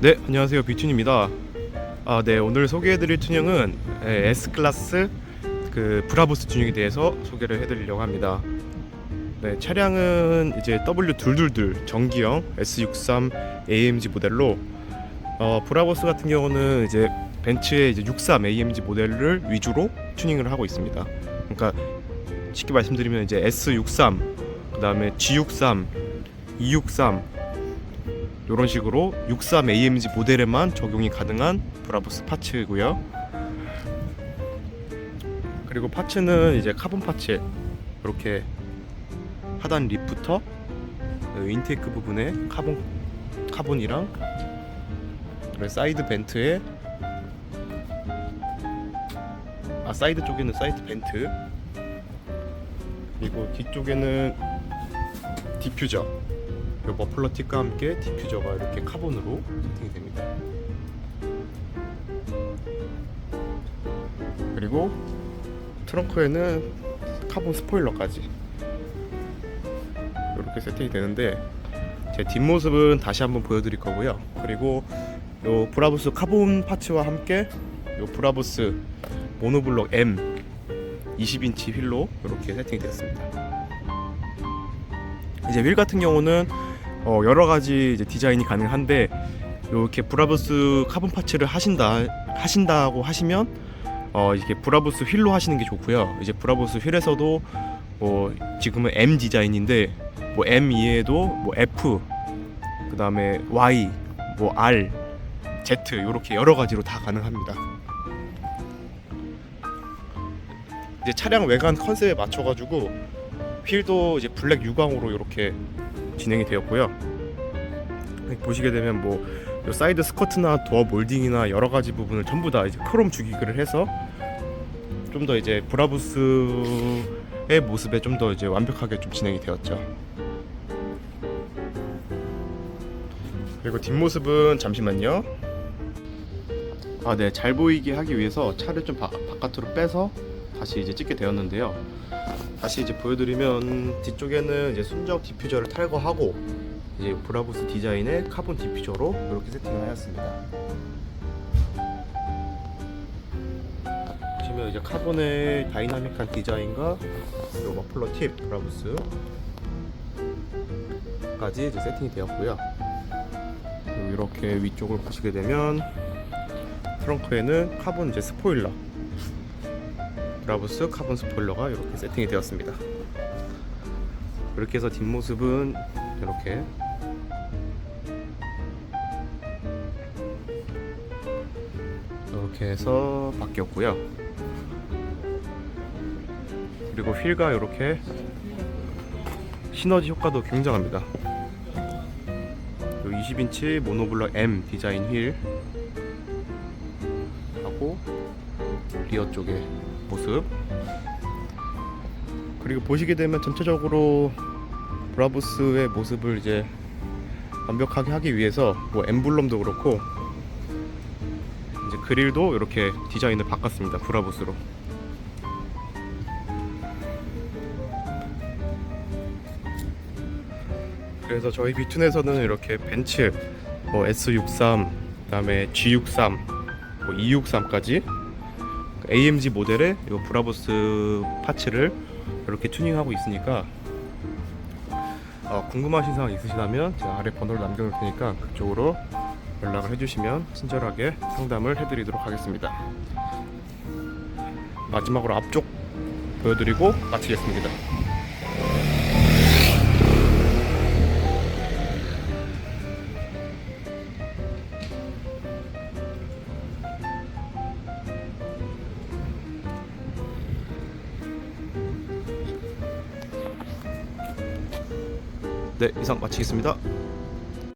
네, 안녕하세요. 비춘입니다. 아, 네, 오늘 소개해드릴 튜닝은 예, S 클래스 그 브라보스 튜닝에 대해서 소개를 해드리려고 합니다. 네, 차량은 이제 W222 전기형 S63 AMG 모델로 어, 브라보스 같은 경우는 이제 벤츠의 이제 63 AMG 모델을 위주로 튜닝을 하고 있습니다. 그러니까 쉽게 말씀드리면 이제 S63, 그 다음에 G63, E63 이런 식으로 63 AMG 모델에만 적용이 가능한 브라보스 파츠고요. 그리고 파츠는 이제 카본 파츠 이렇게 하단 그 인테이크 부분에 카본 카본이랑 사이드 벤트에 아 사이드 쪽에는 사이드 벤트 그리고 뒤쪽에는 디퓨저 이 머플러 팁과 함께 디퓨저가 이렇게 카본으로 세팅이 됩니다. 그리고 트렁크에는 카본 스포일러까지 이렇게 세팅이 되는데 제 뒷모습은 다시 한번 보여드릴 거고요. 그리고 요 브라보스 카본 파츠와 함께 요 브라보스 모노블록 M 20인치 휠로 이렇게 세팅이 되었습니다. 이제 휠 같은 경우는 어, 여러 가지 이제 디자인이 가능한데 이렇게 브라보스 카본 파츠를 하신다 하신다고 하시면 어, 이게 브라보스 휠로 하시는 게 좋고요. 이제 브라보스 휠에서도 뭐 지금은 M 디자인인데 뭐 M 이외에도 뭐 F 그다음에 Y 뭐 R Z 이렇게 여러 가지로 다 가능합니다. 이제 차량 외관 컨셉에 맞춰 가지고 휠도 이제 블랙 유광으로 이렇게 진행이 되었고요. 보시게 되면 뭐요 사이드 스커트나 도어 몰딩이나 여러 가지 부분을 전부 다 이제 크롬 주기를 해서 좀 더 이제 브라부스의 모습에 좀 더 이제 완벽하게 좀 진행이 되었죠. 그리고 뒷모습은 잠시만요. 아, 네, 잘 보이게 하기 위해서 차를 좀 바, 바깥으로 빼서 다시 이제 찍게 되었는데요. 다시 이제 보여드리면 뒤쪽에는 이제 순정 디퓨저를 탈거하고 이제 브라보스 디자인의 카본 디퓨저로 이렇게 세팅을 하였습니다. 보시면 이제 카본의 다이나믹한 디자인과 요 머플러 팁 브라보스까지 이제 세팅이 되었고요. 이렇게 위쪽을 보시게 되면 트렁크에는 카본 이제 스포일러 브 라보스 카본 스포일러가 이렇게 세팅이 되었습니다. 이렇게 해서 뒷모습은 이렇게 이렇게 해서 바뀌었고요. 그리고 휠과 이렇게 시너지 효과도 굉장합니다. 20인치 모노블럭 M 디자인 휠 하고 리어 쪽의 모습. 그리고 보시게 되면 전체적으로 브라보스의 모습을 이제 완벽하게 하기 위해서 뭐 엠블럼도 그렇고 이제 그릴도 이렇게 디자인을 바꿨습니다 브라보스로. 그래서 저희 비툰에서는 이렇게 벤츠 뭐 S63 그다음에 G63 뭐 E63까지 AMG 모델의 이 브라보스 파츠를 이렇게 튜닝하고 있으니까 어, 궁금하신 사항 있으시다면 제가 아래 번호를 남겨놓을 테니까 그쪽으로 연락을 해주시면 친절하게 상담을 해드리도록 하겠습니다. 마지막으로 앞쪽 보여드리고 마치겠습니다. 네, 이상 마치겠습니다.